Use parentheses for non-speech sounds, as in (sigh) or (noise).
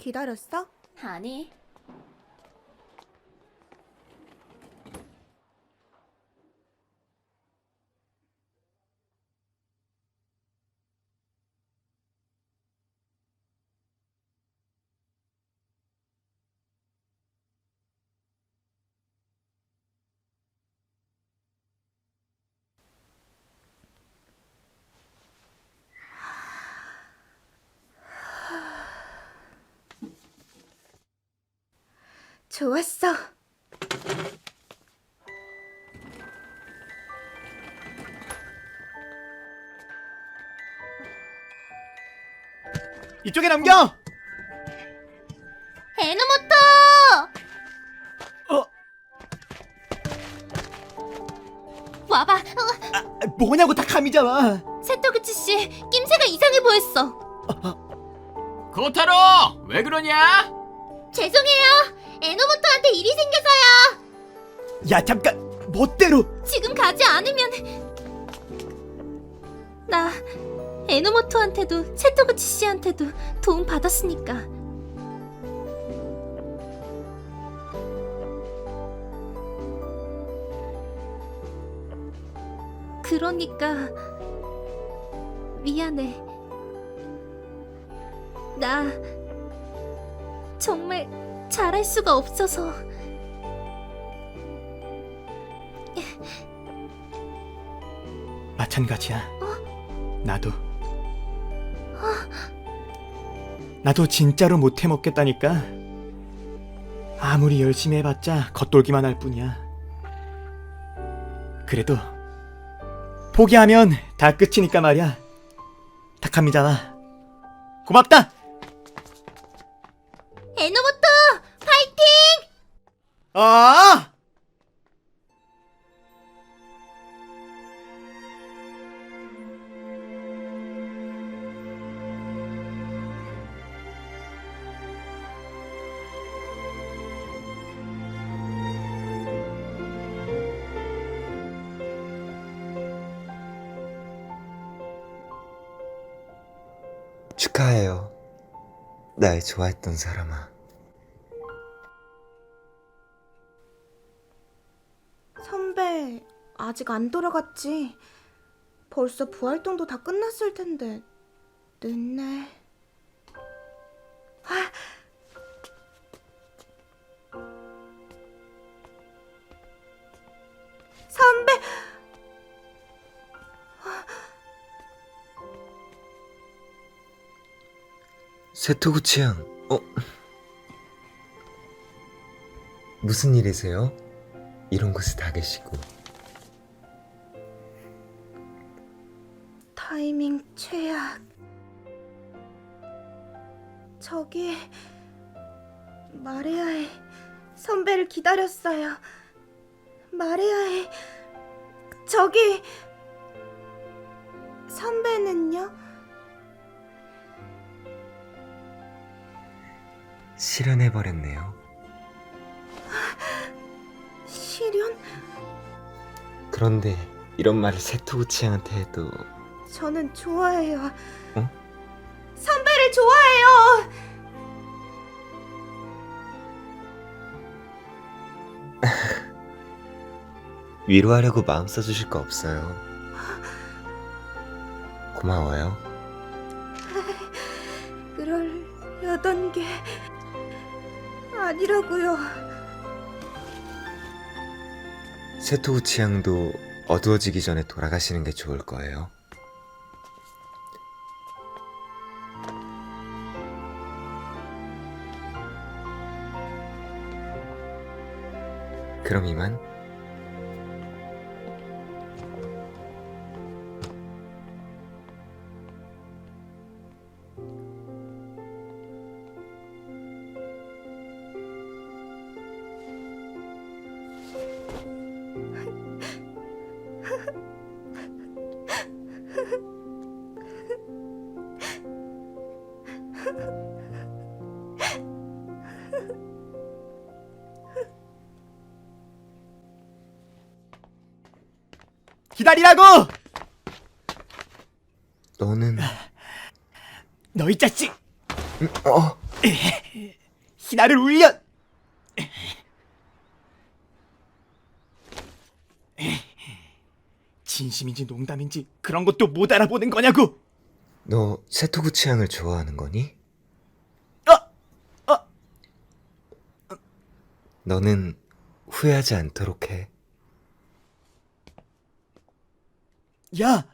기다렸어? 아니, 좋았어. 이쪽에 넘겨! 에노모토! 어, 와봐. 어, 아, 뭐냐고 다 감이잖아. 세토구치 씨, 낌새가 이상해 보였어. 고타로 왜 그러냐? 죄송해요. 에노모토한테 일이 생겨서요. 야 잠깐 멋대로. 지금 가지 않으면 나 에노모토한테도 세토구치 씨한테도 도움 받았으니까. 그러니까 미안해. 나 정말 잘할 수가 없어서. 마찬가지야. 나도. 나도 진짜로 못해 먹겠다니까. 아무리 열심히 해봤자 겉돌기만 할 뿐이야. 그래도 포기하면 다 끝이니까 말이야. takami잖아. 고맙다. 축하해요. 날 좋아했던 사람아. 선배, 아직 안 돌아갔지? 벌써 부활동도 다 끝났을 텐데. 늦네. 아! 세토구치 양, 어? 무슨 일이세요? 이런 곳에 다 계시고. 타이밍 최악. 저기 해. 선배를 기다렸어요. 해. 저기 선배는요? 실현해버렸네요. 실현? 그런데 이런 말을 세토구치 양한테 해도 저는 좋아해요. 어? 선배를 좋아해요. (laughs) 위로하려고 마음 써주실 거 없어요. 고마워요. 그러려던 게 아니라고요. 세토구치 양도 어두워지기 전에 돌아가시는 게 좋을 거예요. 그럼 이만. 기다리라고! 너는 너희 자식! 음, 어 (laughs) 희나를 울려. 진심인지 농담인지 그런 것도 못 알아보는 거냐고. 너 세토구 취향을 좋아하는 거니? 어, 어. 너는 후회하지 않도록 해. 야,